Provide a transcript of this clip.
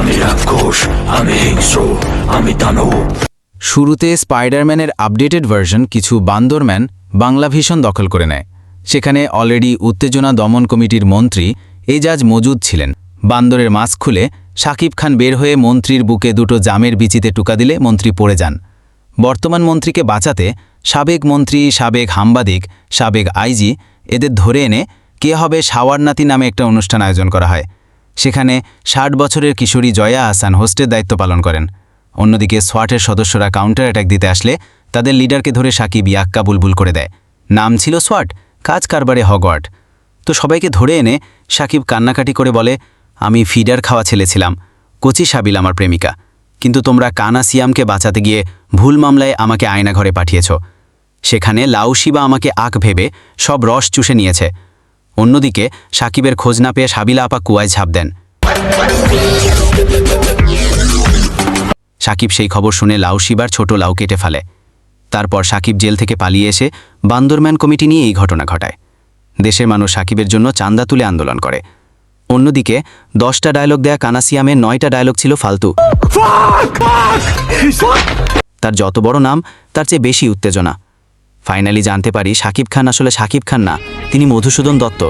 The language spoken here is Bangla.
আমি রাক্ষস, আমি হিংস্র, আমি দানব। শুরুতে স্পাইডারম্যানের আপডেটেড ভার্সন কিছু বান্দরম্যান বাংলা ভীষণ দখল করে নেয়। সেখানে অলরেডি উত্তেজনা দমন কমিটির মন্ত্রী এজাজ মজুদ ছিলেন। বান্দরের মাস্ক খুলে সাকিব খান বের হয়ে মন্ত্রীর বুকে দুটো জামের বিচিতে টুকা দিলে মন্ত্রী পড়ে যান। বর্তমান মন্ত্রীকে বাঁচাতে সাবেক মন্ত্রী, সাবেক হাম্বাদিক, সাবেক আইজি এদের ধরে এনে কে হবে সাওয়ারনাতি নামে একটা অনুষ্ঠান আয়োজন করা হয়। সেখানে ষাট বছরের কিশোরী জয়া আহসান হোস্টের দায়িত্ব পালন করেন। অন্যদিকে সোয়াটের সদস্যরা কাউন্টার অ্যাটাক দিতে আসলে তাদের লিডারকে ধরে সাকিব ইয়াক্কা বুলবুল করে দেয়। নাম ছিল সোয়াট, কাজ কারবারে হগওয়ার্ড তো সবাইকে ধরে এনে সাকিব কান্নাকাটি করে বলে, আমি ফিডার খাওয়া ছেলে ছিলাম, কচি সাবিল আমার প্রেমিকা। কিন্তু তোমরা কানা সিয়ামকে বাঁচাতে গিয়ে ভুল মামলায় আমাকে আয়না ঘরে পাঠিয়েছ। সেখানে লাউশিবা আমাকে আখ ভেবে সব রস চুষে নিয়েছে। অন্যদিকে সাকিবের খোঁজ না পেয়ে সাবিলা আপা কুয়ায় ঝাঁপ দেন। সাকিব সেই খবর শুনে লাউ শিবার ছোট লাউ কেটে ফেলে। তারপর সাকিব জেল থেকে পালিয়ে এসে বান্দরম্যান কমিটি নিয়ে এই ঘটনা ঘটায়। দেশের মানুষ সাকিবের জন্য চান্দা তুলে আন্দোলন করে। অন্যদিকে দশটা ডায়লগ দেয়া কানাসিয়ামের নয়টা ডায়লগ ছিল ফালতু। তার যত বড় নাম তার চেয়ে বেশি উত্তেজনা। ফাইনালি জানতে পারি সাকিব খান আসলে সাকিব খান না। তিনি মধুসূদন দত্ত।